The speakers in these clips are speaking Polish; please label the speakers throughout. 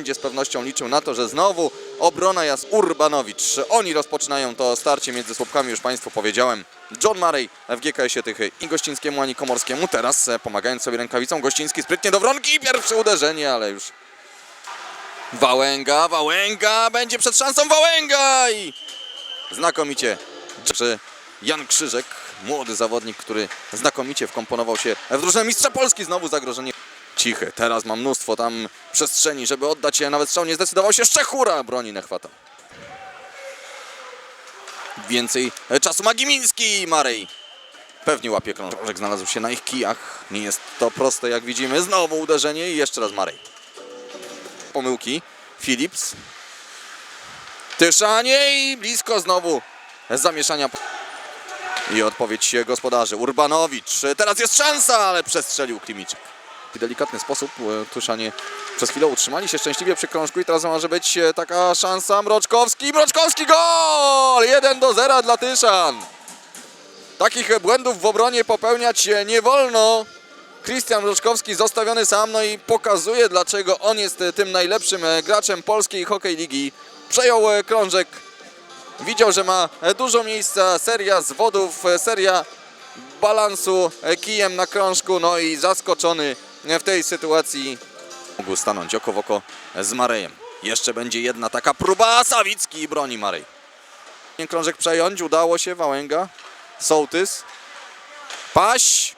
Speaker 1: Będzie z pewnością liczył na to, że znowu obrona jest Urbanowicz. Oni rozpoczynają to starcie między słupkami, już Państwu powiedziałem. John Murray w GKS-ie Tychy i Gościńskiemu ani Komorskiemu. Teraz e, pomagając sobie rękawicą, Gościński sprytnie do Wronki. Pierwsze uderzenie, ale już Wałęga, Wałęga, będzie przed szansą Wałęga i znakomicie czy Jan Krzyżek, młody zawodnik, który znakomicie wkomponował się w drużynę mistrza Polski, znowu zagrożenie cichy. Teraz ma mnóstwo tam przestrzeni, żeby oddać się, nawet strzał nie zdecydował się, Szczechura broni Nechwata. Więcej czasu ma Gimiński Marej. Pewnie łapie krążek, znalazł się na ich kijach. Nie jest to proste, jak widzimy. Znowu uderzenie i jeszcze raz Marej pomyłki. Philips. Tyszanie i blisko znowu zamieszania. I odpowiedź gospodarzy. Urbanowicz. Teraz jest szansa, ale przestrzelił Klimiczek. Delikatny sposób e, Tyszanie przez chwilę utrzymali się szczęśliwie przy krążku i teraz może być e, taka szansa. Mroczkowski, Mroczkowski gol! 1 do 0 dla Tyszan. Takich błędów w obronie popełniać e, nie wolno. Krystian Mroczkowski zostawiony sam, no i pokazuje dlaczego on jest tym najlepszym graczem polskiej hokej ligi. Przejął krążek, widział, że ma dużo miejsca, seria zwodów, seria balansu kijem na krążku, no i zaskoczony w tej sytuacji mógł stanąć oko w oko z Marejem. Jeszcze będzie jedna taka próba, Sawicki broni Marej. Krążek przejąć, udało się, Wałęga, Sołtys, Paś,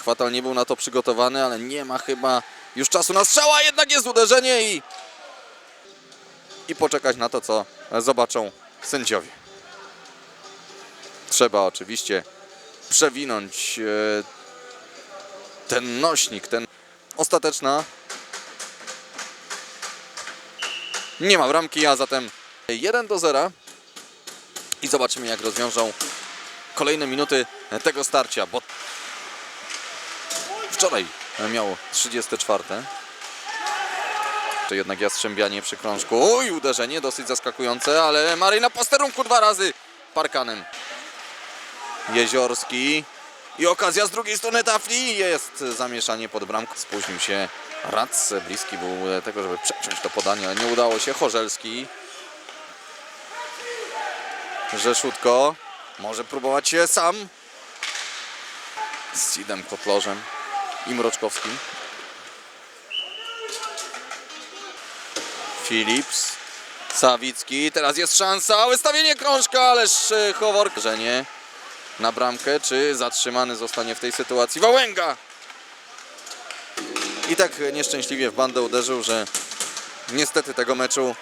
Speaker 1: Chwatal nie był na to przygotowany, ale nie ma chyba już czasu na strzała, jednak jest uderzenie i i poczekać na to, co zobaczą sędziowie. Trzeba oczywiście przewinąć e, ten nośnik, ten ostateczna. Nie ma bramki, a zatem 1 do 0 i zobaczymy jak rozwiążą kolejne minuty tego starcia, bo wczoraj miał 34. To jednak Jastrzębianie przy krążku. Oj, uderzenie dosyć zaskakujące, ale Marej na posterunku dwa razy parkanem. Jeziorski. I okazja z drugiej strony tafli. Jest zamieszanie pod bramką. Spóźnił się Rac. Bliski był tego, żeby przeciąć to podanie, ale nie udało się. Chorzelski. Rzeszutko. Może próbować się sam. Z Sidem Kotlorzem i Mroczkowskim. Philips, Sawicki, teraz jest szansa, wystawienie krążka, ależ e, Chowor... Że nie na bramkę, czy zatrzymany zostanie w tej sytuacji Wałęga. I tak nieszczęśliwie w bandę uderzył, że niestety tego meczu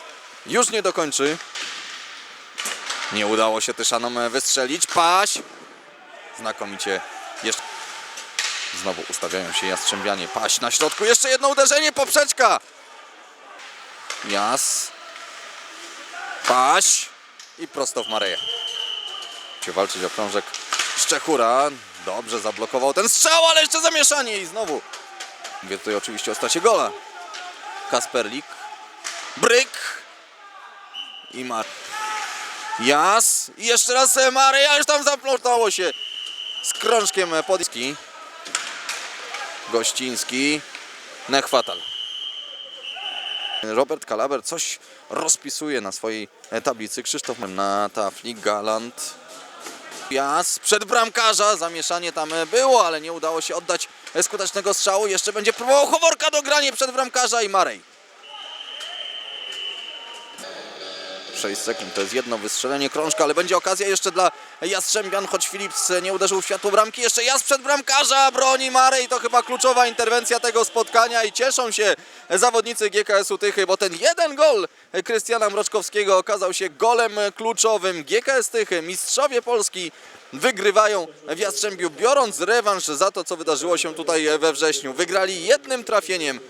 Speaker 1: już nie dokończy. Nie udało się Tyszanom wystrzelić. Paś! Znakomicie jeszcze... Znowu ustawiają się Jastrzębianie. Paś na środku, jeszcze jedno uderzenie, poprzeczka! Jas. Paś. I prosto w Mareję. Walczyć o krążek Szczechura. Dobrze zablokował ten strzał, ale jeszcze zamieszanie i znowu. Mówię tutaj oczywiście o stracie gola. Kasperlik. Bryk. I Mar. Jas. I jeszcze raz Mareja, już tam zaplątało się z krążkiem Podiski. Gościński. Nechwatal. Robert Kalaber coś rozpisuje na swojej tablicy. Krzysztof na tafli, Galant. Jas przed bramkarza, zamieszanie tam było, ale nie udało się oddać skutecznego strzału. Jeszcze będzie próbował Choworka do grania przed bramkarza i Marej. 6 sekund, to jest jedno wystrzelenie krążka, ale będzie okazja jeszcze dla Jastrzębian, choć Philips nie uderzył w światło bramki. Jeszcze Jas przed bramkarza, broni Marej, to chyba kluczowa interwencja tego spotkania i cieszą się zawodnicy GKS-u Tychy, bo ten jeden gol Krystiana Mroczkowskiego okazał się golem kluczowym. GKS Tychy, mistrzowie Polski wygrywają w Jastrzębiu, biorąc rewanż za to, co wydarzyło się tutaj we wrześniu. Wygrali jednym trafieniem